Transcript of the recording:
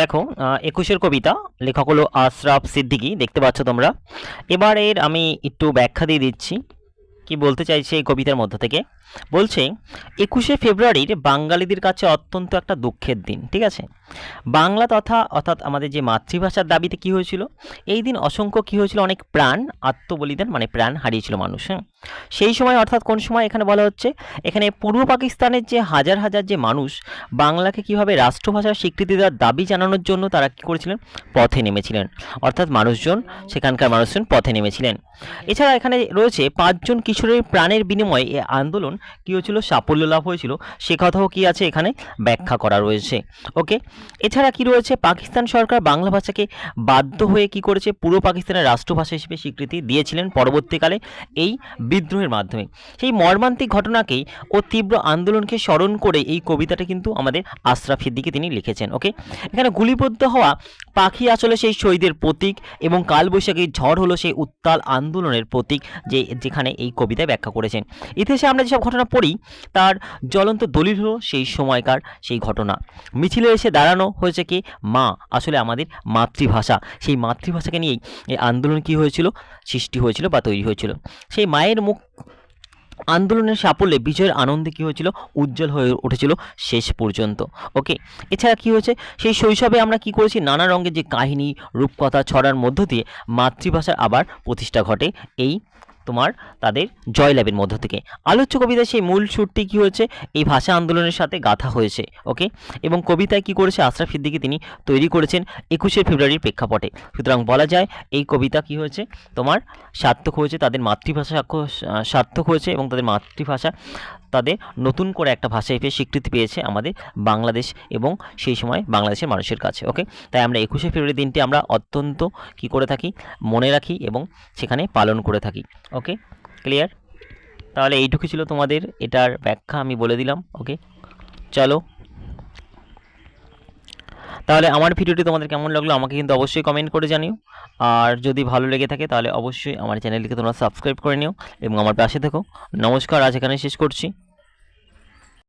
দেখো একুশের কবিতা, লেখক হলো আশরাফ সিদ্দিকী, দেখতে পাচ্ছ তোমরা। এবার এর আমি একটু ব্যাখ্যা দিয়ে দিচ্ছি। কি বলতে চাইছে এই কবিতার মধ্য থেকে? বলছে, একুশে ফেব্রুয়ারির বাঙালিদের কাছে অত্যন্ত একটা দুঃখের দিন, ঠিক আছে? বাংলা তথা, অর্থাৎ আমাদের যে মাতৃভাষার দাবিতে কি হয়েছিল? এই দিন অসংখ্য কি হয়েছিল? অনেক প্রাণ আত্মবলিদান মানে প্রাণ হারিয়েছিল মানুষ হ্যাঁ? সেই সময়, অর্থাৎ কোন সময় এখানে বলা হচ্ছে? এখানে পূর্ব পাকিস্তানের যে হাজার হাজার যে মানুষ, বাংলাকে কীভাবে রাষ্ট্রভাষার স্বীকৃতি দেওয়ার দাবি জানানোর জন্য তারা কী করেছিলেন? পথে নেমেছিলেন। অর্থাৎ মানুষজন, সেখানকার মানুষজন পথে নেমেছিলেন। এছাড়া এখানে রয়েছে পাঁচজন কিশোরের প্রাণের বিনিময়ে এই আন্দোলন কী হয়েছিল? সাফল্য লাভ হয়েছিল। সে কথাও কি আছে? এখানে ব্যাখ্যা করা রয়েছে। ওকে? এছাড়া কি রয়েছে? পাকিস্তান সরকার বাংলা ভাষাকে বাধ্য হয়ে কি করেছে? পূর্ব পাকিস্তানের রাষ্ট্রভাষা হিসেবে স্বীকৃতি দিয়েছিলেন পরবর্তীকালে এই বিদ্রোহের মাধ্যমে। সেই মর্মান্তিক ঘটনাকেই ও তীব্র আন্দোলনকে স্মরণ করে এই কবিতাটা কিন্তু আমাদের আশরাফ দিকে তিনি লিখেছেন। ওকে? এখানে গুলিবদ্ধ হওয়া পাখি আসলে সেই শহীদের প্রতীক এবং কালবৈশাখীর ঝড় হলো সেই উত্তাল আন্দোলনের প্রতীক যে, যেখানে এই কবিতায় ব্যাখ্যা করেছেন। ইতিহাসে আমরা যেসব ঘটনা পড়ি, তার জ্বলন্ত দলিল হলো সেই সময়কার সেই ঘটনা। মিছিলে এসে দাঁড়ানো হয়েছে কি? মা। আসলে আমাদের মাতৃভাষা। সেই মাতৃভাষাকে নিয়েই এই আন্দোলন কি হয়েছিল? সৃষ্টি হয়েছিল বা তৈরি হয়েছিল। সেই মায়ের মুখ আন্দোলনের সাফল্যে বিজয়ের আনন্দে কী হয়েছিল? উজ্জ্বল হয়ে উঠেছিল শেষ পর্যন্ত। ওকে? এছাড়া কি হয়েছে? সেই শৈশবে আমরা কি করেছি? নানা রঙের যে কাহিনী, রূপকথা ছড়ার মধ্য দিয়ে মাতৃভাষার আবার প্রতিষ্ঠা ঘটে। এই তোমার তাদের জয়লাভের মধ্য থেকে। আলোচ্য কবিতায় সেই মূল সুরটি কী হয়েছে? এই ভাষা আন্দোলনের সাথে গাথা হয়েছে, ওকে? এবং কবিতায় কি করেছে? আশরাফ সিদ্দিকি তিনি তৈরি করেছেন একুশে ফেব্রুয়ারির প্রেক্ষাপটে। সুতরাং বলা যায়, এই কবিতা কি হয়েছে? তোমার সার্থক হয়েছে, তাদের মাতৃভাষা সার্থক হয়েছে এবং তাদের মাতৃভাষা তাদের নতুন করে একটা ভাষা হিসেবে স্বীকৃতি পেয়েছে আমাদের বাংলাদেশ এবং সেই সময় বাংলাদেশের মানুষের কাছে ওকে তাই আমরা একুশে ফেব্রুয়ারি দিনটি আমরা অত্যন্ত কি করে থাকি, মনে রাখি এবং সেখানে পালন করে থাকি ওকে ক্লিয়ার তাহলে এইটুকু ছিল তোমাদের, এটার ব্যাখ্যা আমি বলে দিলাম ওকে চলো তাহলে আমার ভিডিওটি তোমাদের কেমন লাগল আমাকে কিন্তু অবশ্যই কমেন্ট করে জানিও। আর যদি ভালো লেগে থাকে তাহলে অবশ্যই আমার চ্যানেলটিকে তোমরা সাবস্ক্রাইব করে নিও এবং আমার পাশে থেকো। নমস্কার, আজ এখানে শেষ করছি।